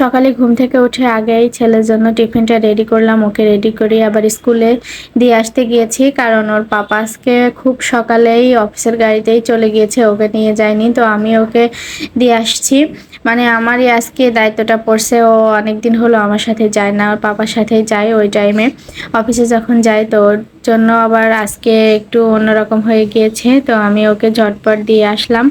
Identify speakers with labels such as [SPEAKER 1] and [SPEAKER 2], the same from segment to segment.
[SPEAKER 1] সকালে ঘুম থেকে উঠে আগেই ছেলের জন্য টিফিনটা রেডি করলাম, ওকে রেডি করি আবার স্কুলে দিয়ে আসতে গিয়েছি। কারণ ওর পাপা আজকে খুব সকালেই অফিসের গাড়িতেই চলে গিয়েছে, ওকে নিয়ে যায়নি, তো আমি ওকে দিয়ে আসছি। মানে আমারই আজকে দায়িত্বটা পড়ছে, ও অনেক দিন হলো আমার সাথে যায় না, ওর পাপার সাথেই যায় ওই টাইমে অফিসে যখন যায়, তো ওর জন্য আবার আজকে একটু অন্যরকম হয়ে গিয়েছে, তো আমি ওকে ঝটপট দিয়ে আসলাম।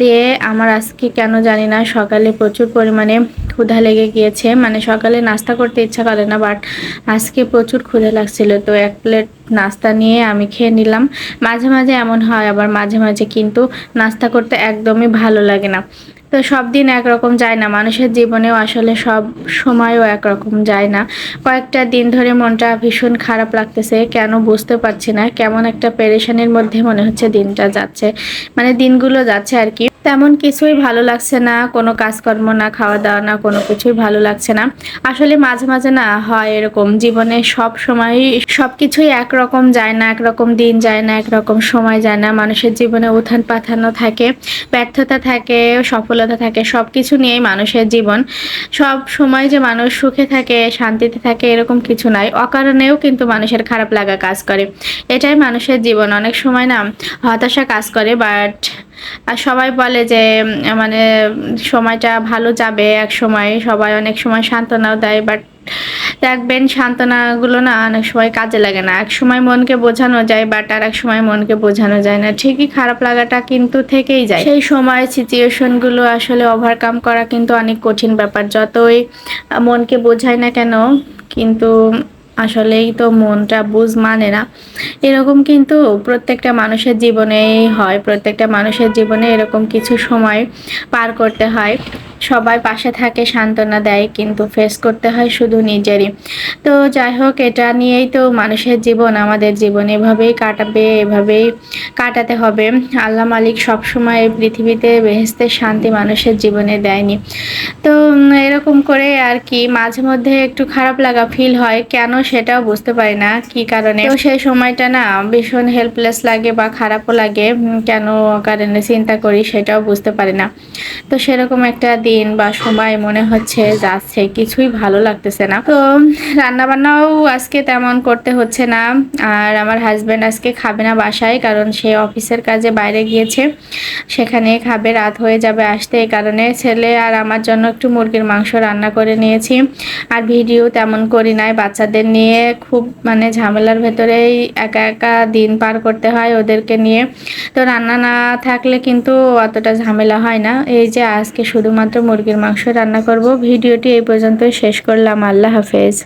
[SPEAKER 1] দিয়ে আমার আজকে কেন জানি না, সকালে প্রচুর পরিমাণে ক্ষুধা লেগে গিয়েছে। মানে সকালে নাস্তা করতে ইচ্ছা করে না বাট আজকে প্রচুর ক্ষুধা লাগছিল। তো এক প্লেট নাস্তা নিয়ে আমি খেয়ে নিলাম। মাঝে মাঝে এমন হয় আবার মাঝে মাঝে কিন্তু নাস্তা করতে একদমই ভালো লাগে না। তো সব দিন একরকম যায় না। মানুষের জীবনেও আসলে সব সময়ও একরকম যায় না। কয়েকটা দিন ধরে মনটা ভীষণ খারাপ লাগতেছে। কেন বুঝতে পারছি না। কেমন একটা পেরেশানির মধ্যে মনে হচ্ছে দিনটা যাচ্ছে। মানে দিনগুলো যাচ্ছে আর কি। তেমন কিছুই ভালো লাগছে না, কোনো কাজকর্ম না, খাওয়া দাওয়া না, কোনো কিছুই ভালো লাগছে না। আসলে মাঝে মাঝে না হয় এরকম, জীবনে সব সময় সব কিছুই একরকম যায় না, একরকম দিন যায় না, একরকম সময় যায় না। মানুষের জীবনে উত্থান পাথানো থাকে, ব্যর্থতা থাকে, সফলতা থাকে, সব কিছু নিয়েই মানুষের জীবন। সব সময় যে মানুষ সুখে থাকে, শান্তিতে থাকে, এরকম কিছু নাই। অকারণেও কিন্তু মানুষের খারাপ লাগা কাজ করে। এটাই মানুষের জীবন। অনেক সময় না হতাশা কাজ করে বাট আর সবাই বলে যে মানে সময়টা ভালো যাবে এক সময়। সবাই অনেক সময় সান্ত্বনাও দেয় বাট দেখবেন সান্ত্বনাগুলো না অনেক সময় কাজে লাগে না। এক সময় মনকে বোঝানো যায় বাট আর এক সময় মনকে বোঝানো যায় না। ঠিকই খারাপ লাগাটা কিন্তু থেকেই যায়। সেই সময় সিচুয়েশনগুলো আসলে ওভারকাম করা কিন্তু অনেক কঠিন ব্যাপার। যতই মনকে বোঝায় না কেন, কিন্তু আসলেই তো মনটা বুঝ মানে না। এরকম কিন্তু প্রত্যেকটা মানুষের জীবনেই হয়, প্রত্যেকটা মানুষের জীবনে এরকম কিছু সময় পার করতে হয়। সবাই পাশে থাকে, সান্ত্বনা দেয়, কিন্তু ফেস করতে হয় শুধু নিজেরই। তো যাই হোক, এটা নিয়েই তো মানুষের জীবন, আমাদের জীবন। এভাবেই কাটাবে, এভাবেই কাটাতে হবে। আল্লাহ মালিক সবসময় এই পৃথিবীতে বেহেস্তের শান্তি মানুষের জীবনে দেয়নি। তো এরকম করে আর কি, মাঝে মধ্যে একটু খারাপ লাগা ফিল হয়। কেন সেটাও বুঝতে পারি না, কি কারণে? তো সেই সময়টা না, ভীষণ হেল্পলেস লাগে বা খারাপও লাগে। কেন কারণে চিন্তা করি সেটাও বুঝতে পারি না। তো সেরকম একটা দিন বা সময় মনে হচ্ছে যাচ্ছে, কিছুই ভালো লাগতেছে না। তো রান্না বান্নাও আজকে তেমন করতে হচ্ছে না। আর আমার হাজব্যান্ড আজকে খাবে না বাসায়, কারণ সে অফিসের কাজে বাইরে গিয়েছে। সেখানে খাবে, রাত হয়ে যাবে আসতে। এই কারণে ছেলে আর আমার জন্য একটু মুরগির মাংস রান্না করে নিয়েছি। আর ভিডিও তেমন করি নাই। বাচ্চাদের নিয়ে খুব মানে ঝামেলার ভেতরেই একা একা দিন পার করতে হয় ওদেরকে নিয়ে। তো রান্না না থাকলে কিন্তু অতটা ঝামেলা হয় না। এই যে আজকে শুধুমাত্র মুরগির মাংস রান্না করব। ভিডিওটি এই পর্যন্তই শেষ করলাম। আল্লাহ হাফেজ।